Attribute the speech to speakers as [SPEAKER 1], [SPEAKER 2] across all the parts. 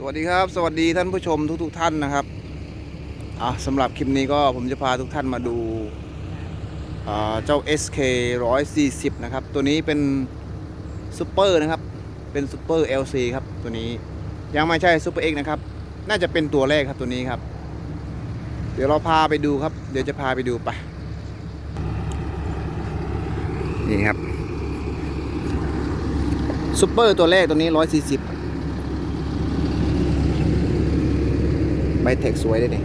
[SPEAKER 1] สวัสดีครับ สวัสดีท่านผู้ชมทุกๆทท่านนะครับอะสำหรับคลิปนี้ก็ผมจะพาทุกท่านมาดูเจ้า SK 140 นะครับ ตัวนี้เป็นซูเปอร์นะครับ เป็นซูเปอร์ LC ครับ ตัวนี้ยังไม่ใช่ซูเปอร์ X นะครับ น่าจะเป็นตัวแรกครับตัวนี้ครับ เดี๋ยวเราพาไปดูครับ เดี๋ยวจะพาไปดูไป นี่ครับซูเปอร์ตัวแรกตัวนี้ 140 บเทคสวยเลยนี่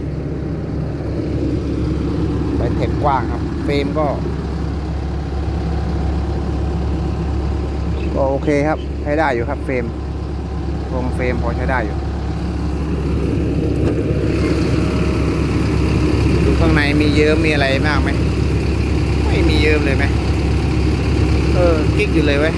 [SPEAKER 1] ใบเทคกว้างครับ เฟรมก็ ก็โอเคครับ ใช้ได้อยู่ครับเฟรมโครงเฟรมพอใช้ได้อยู่ ดูข้างในมีเยิ้มมีอะไรมากไหม ไม่มีเยิ้มเลยไหม เออ กิ๊กอยู่เลยเว้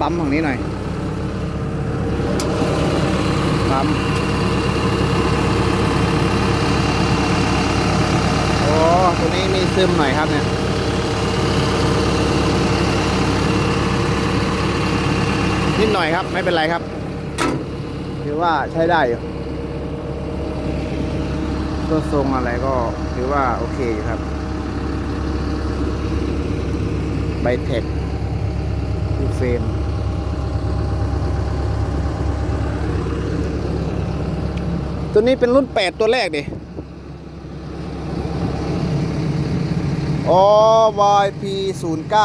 [SPEAKER 1] ปั๊มฝั่งนี้หน่อย ปั๊ม โอ้ตัวนี้มีซึมหน่อยครับเนี่ยนิดหน่อยครับ ไม่เป็นไรครับ ถือว่าใช้ได้อยู่ตัวทรงอะไรก็ถือว่าโอเคอยู่ครับไบเทคดูเฟรม ตัวนี้เป็นรุ่น 8 ตัวแรกดิอ๋อ YP 0 9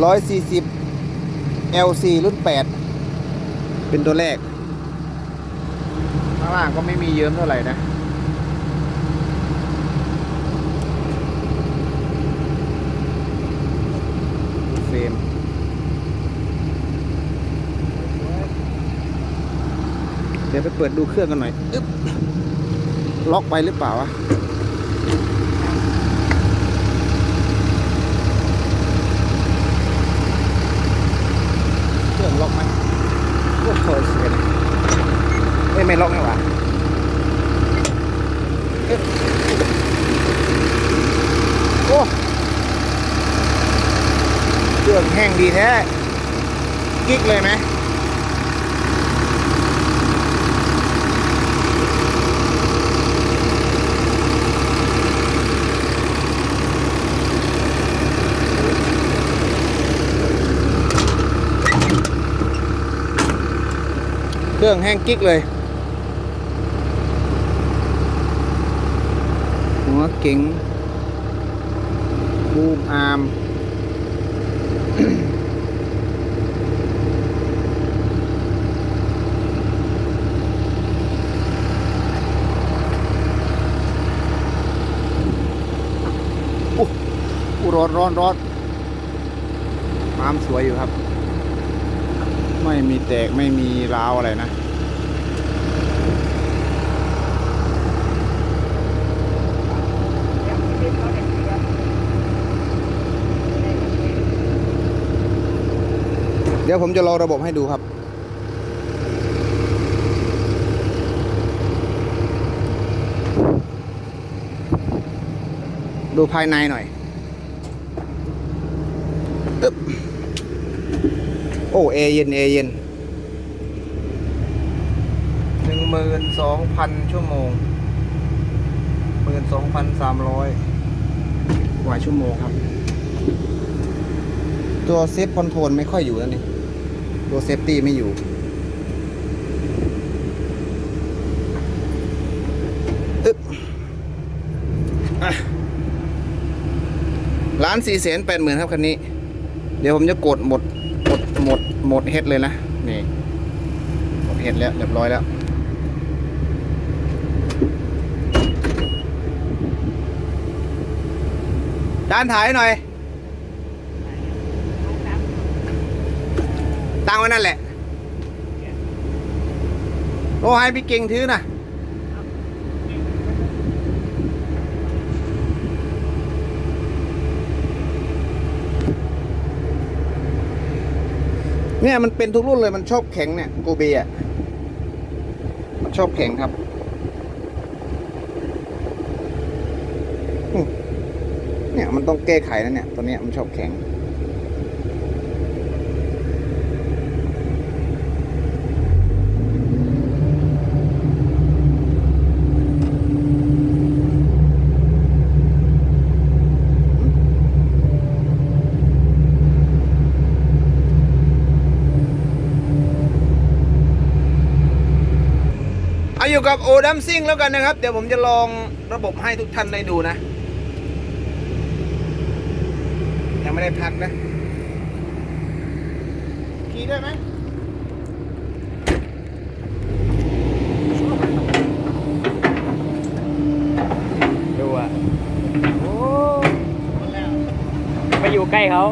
[SPEAKER 1] 140 LC รุ่น 8 เป็นตัวแรก ข้างล่างก็ไม่มีเยิ้มเท่าไหร่นะเฟรม เดี๋ยวไปเปิดดูเครื่องกันหน่อยอึ๊บล็อกไปหรือเปล่าวะเครื่องล็อกไหมโอ้โหเสียเลยเอ้ยไม่ล็อกนี่หว่าอึ๊บโอ้เครื่องแห้งดีแท้ กิ๊กเลยไหม เครื่องแห้งกิ๊กเลย หัวเก๋งบูมอาร์มร้อนร้อนร้อนน้ำสวยอยู่ครับ ไม่มีแตกไม่มีร้าวอะไรนะ เดี๋ยวผมจะรอระบบให้ดูครับดูภายในหน่อยอึ๊บ โอ้เอเย็นเอเย็นหนึ่งหมื่นสองพันชั่วโมงหมื่นสองพันสามร้อยกว่าชั่วโมงครับ ตัวเซฟคอนโทรลไม่ค่อยอยู่แล้วนี่ตัวเซฟตี้ไม่อยู่อึ๊บอะล้านสี่แสนแปดหมื่นครับคันนี้ เดี๋ยวผมจะกดหมด หมดหมด หมดเฮ็ดเลยนะ นี่หมดเฮ็ดแล้วเรียบร้อยแล้ว ด้านถ่ายหน่อย ตั้งไว้นั่นแหละ โอ้ให้พี่เก่งถือนะ เนี่ยมันเป็นทุกรุ่นเลยมันชอบแข็งเนี่ยโกเบอะมันชอบแข็งครับเนี่ยมันต้องแก้ไขนะเนี่ยตัวเนี้ยมันชอบแข็ง อยู่กับโอดัมซิ่งแล้วกันนะครับ เดี๋ยวผมจะลองระบบให้ทุกท่านได้ดูนะ ยังไม่ได้พักนะขี่ได้ไหมดูอะโอ้
[SPEAKER 2] ไปอยู่ใกล้เขา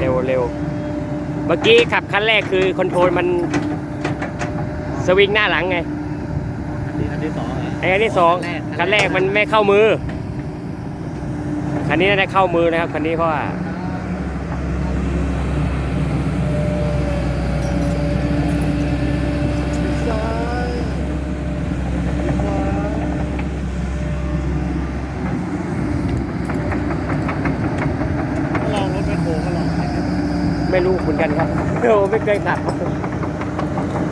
[SPEAKER 2] เร็วเร็ว เมื่อกี้ขับคันแรกคือคอนโทรลมันสวิงหน้าหลังไง
[SPEAKER 3] อันที่สองเหรอ
[SPEAKER 2] ไอ้อันที่สองคันแรกมันไม่เข้ามือ คันนี้น่าจะเข้ามือนะครับคันนี้เพราะว่า
[SPEAKER 3] ซ้ายขวาลองรถเป็นโค้งก็ลองไปนะ
[SPEAKER 2] ไม่รู้เหมือนกันครับโอ้ไม่เคยขับ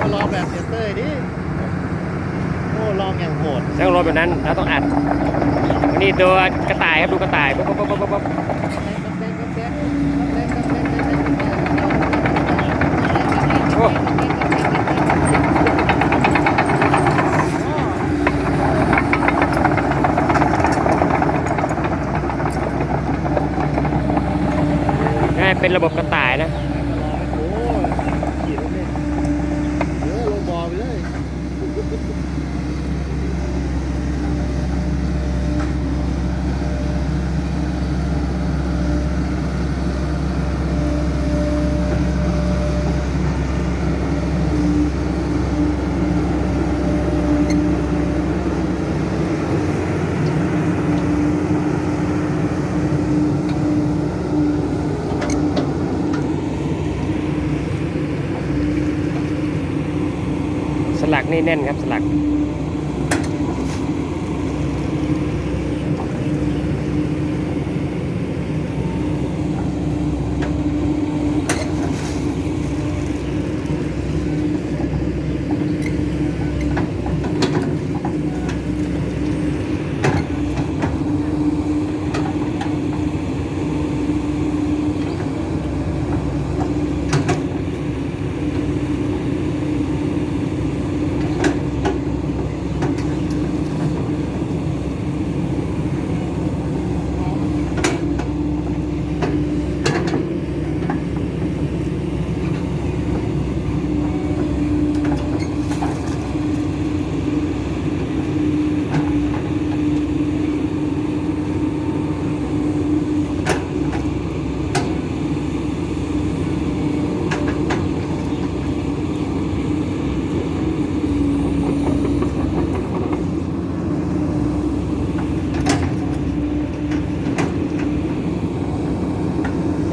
[SPEAKER 3] ก็ลองแบบเซนเตอร์ดิโอ้ลองอย่างโหด
[SPEAKER 2] ต้องรถแบบนั้นเราต้องอัดนี่ตัวกระต่ายครับดูกระต่ายปุ๊บปุ๊บปุ๊บปุ๊บปุ๊บโอ้นี่เป็นระบบกระต่ายนะ
[SPEAKER 3] โอ้ขี่รถเนี่ยเออลงบอไปเลย
[SPEAKER 2] นี่แน่นครับสลัก อั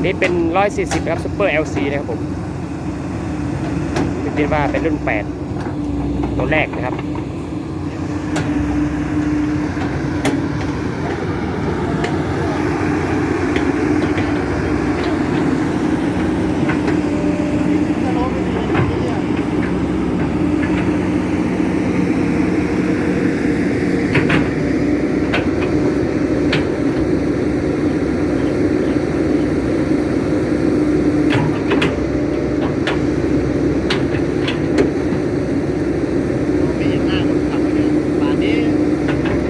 [SPEAKER 2] นี้เป็น 140นะครับ Super LC นะครับผมเรียกว่าเป็นรุ่น 8 ตัวแรกนะครับ
[SPEAKER 3] ถ้ารถไม่ดีอย่างนี้เนี่ย มีหน้าคนขับเนี่ยป่านนี้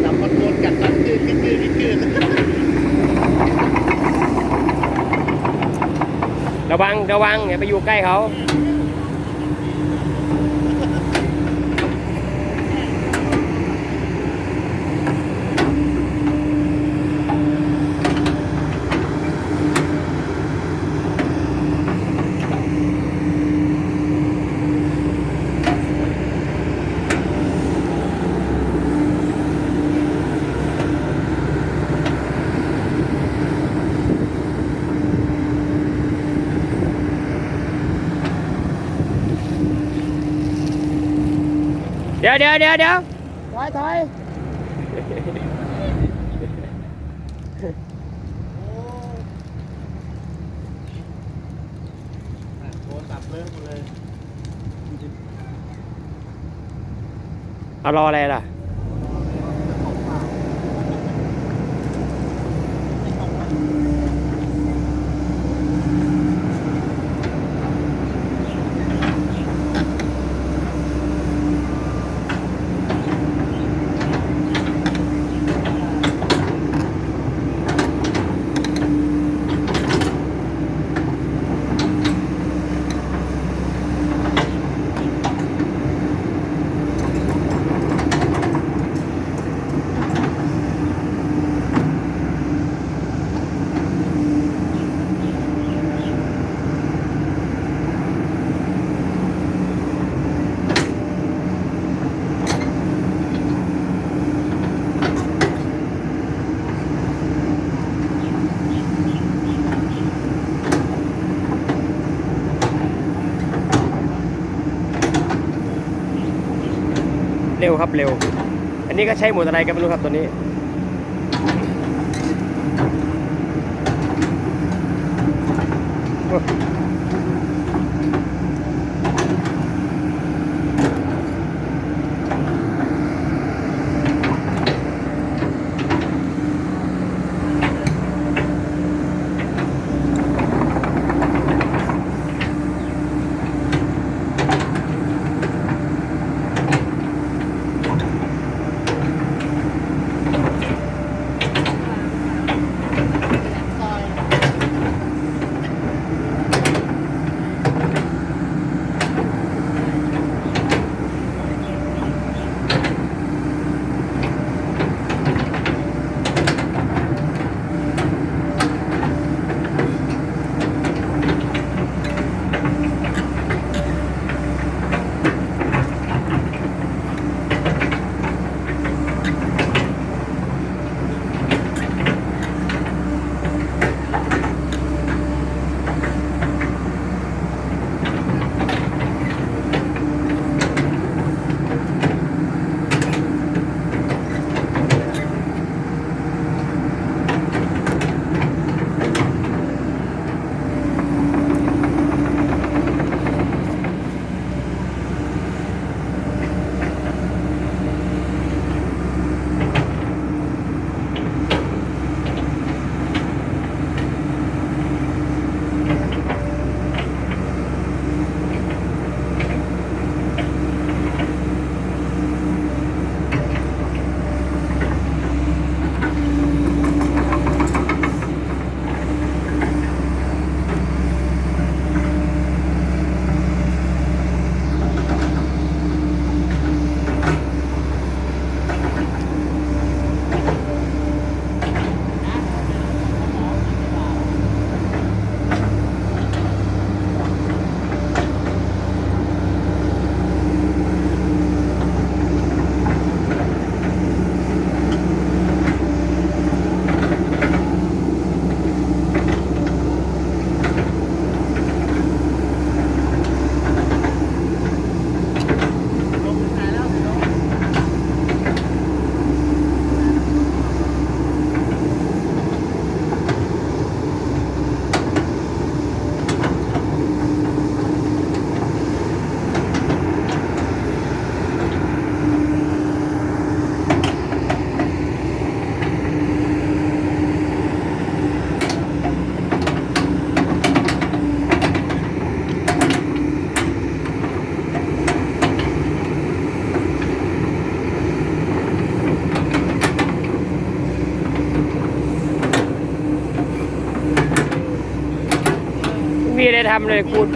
[SPEAKER 3] จับคอนโทรลกัดกันยืดยืดยืดยืด
[SPEAKER 2] ระวังอย่าไปอยู่ใกล้เขา ยวเดี๋ยวเดี๋ยวเดี๋ยว
[SPEAKER 1] ถอยถอย
[SPEAKER 3] โทรศัพท์เลิกหมดเลย
[SPEAKER 2] เอารออะไรล่ะ เร็วครับเร็ว อันนี้ก็ใช้หมดอะไรกันไม่รู้ครับตัวนี้ำ
[SPEAKER 3] เลยคุณ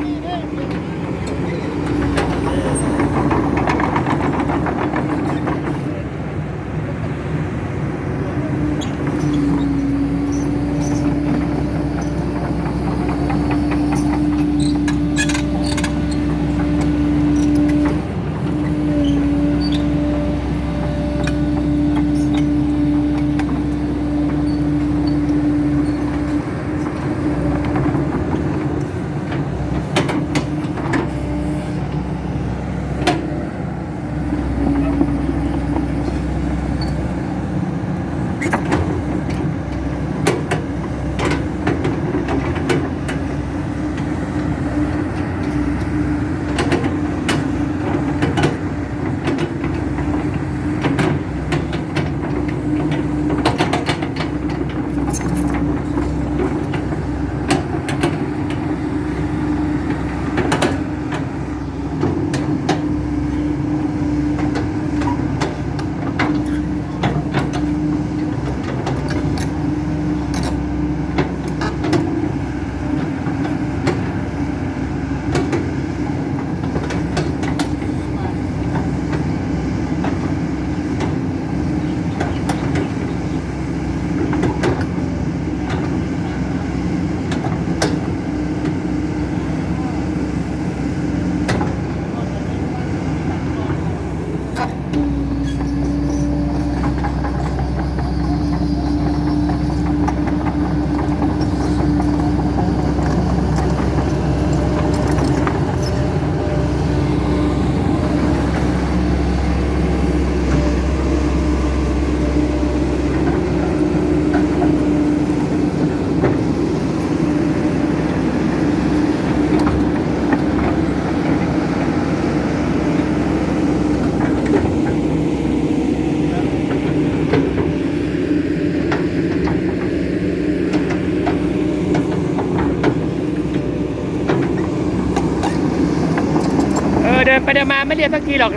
[SPEAKER 2] ไปเดี๋ยวมาไม่เรียนสักทีหรอก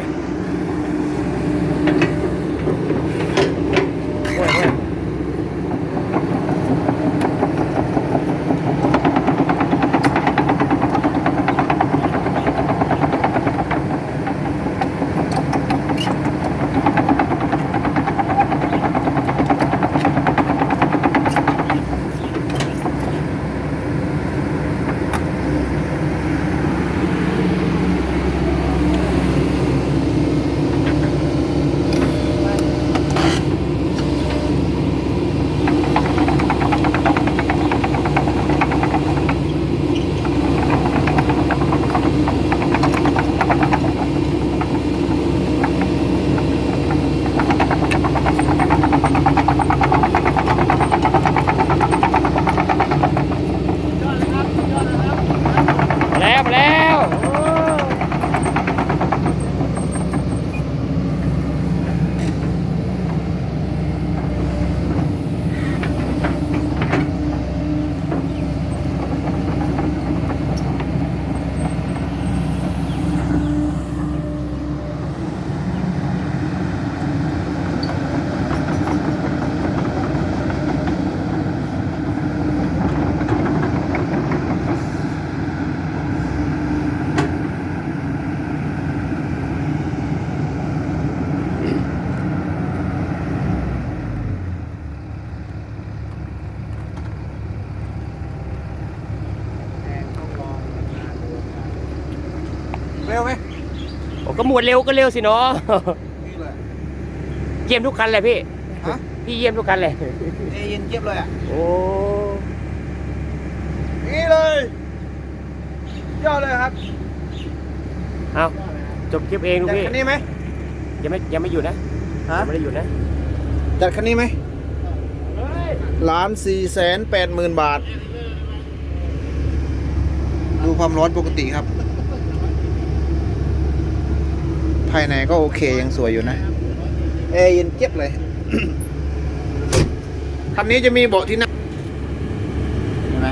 [SPEAKER 2] ก็หมวดเร็วก็เร็วสิเนาะ
[SPEAKER 1] นี่เลย
[SPEAKER 2] เยี่ยมทุกคันเลยพี่
[SPEAKER 1] ฮะ
[SPEAKER 2] พี่เยี่ยมทุกคันเลย
[SPEAKER 1] เอเย็นเจี๊ยบเลยอะ
[SPEAKER 2] โอ้
[SPEAKER 1] นี่เลยยอดเลยครับ
[SPEAKER 2] เอาจบคลิปเองลูก
[SPEAKER 1] จัด
[SPEAKER 2] พี่
[SPEAKER 1] คันนี้ไหม
[SPEAKER 2] ยังไม่ยังไม่หยุดนะ
[SPEAKER 1] ฮะ
[SPEAKER 2] ยังไม่ได้หยุดนะ
[SPEAKER 1] จัดคันนี้ไหมล้านสี่แสนแปดหมื่นบาท ดูความร้อนปกติครับ ภายในก็โอเคยังสวยอยู่นะแอร์เย็นเจี๊ยบเลยคันนี้จะมีเบาะที่นั่งเห็นไหม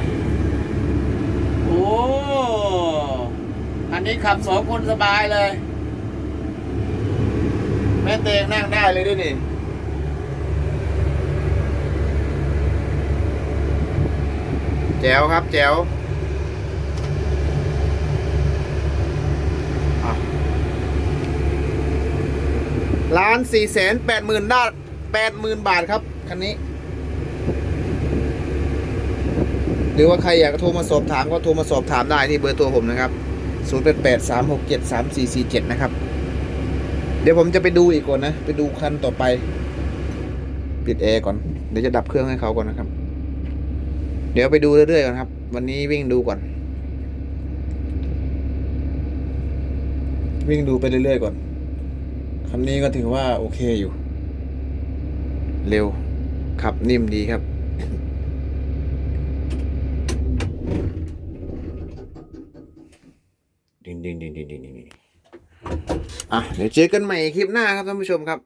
[SPEAKER 3] โอ้อันนี้ขับสองคนสบายเลย
[SPEAKER 1] แม่เตงนั่งได้เลยด้วยนี่แจ๋วครับแจ๋ว ล้านสี่แสนแปดหมื่นด้าแปดหมื่นบาทครับคันนี้ หรือว่าใครอยากโทรมาสอบถามก็โทรมาสอบถามได้ที่เบอร์ตัวผมนะครับ0 8 8 3 6 7 3 4 4 7นะครับ เดี๋ยวผมจะไปดูอีกก่อนนะ ไปดูคันต่อไป ปิดแอร์ก่อน เดี๋ยวจะดับเครื่องให้เขาก่อนนะครับ เดี๋ยวไปดูเรื่อยๆก่อนครับ วันนี้วิ่งดูก่อน วิ่งดูไปเรื่อยๆก่อน คันนี้ก็ถือว่าโอเคอยู่ เร็ว ขับนิ่มดีครับดินดินดินดินดินดินอะ เดี๋ยวเจอกันใหม่คลิปหน้าครับท่านผู้ชมครับ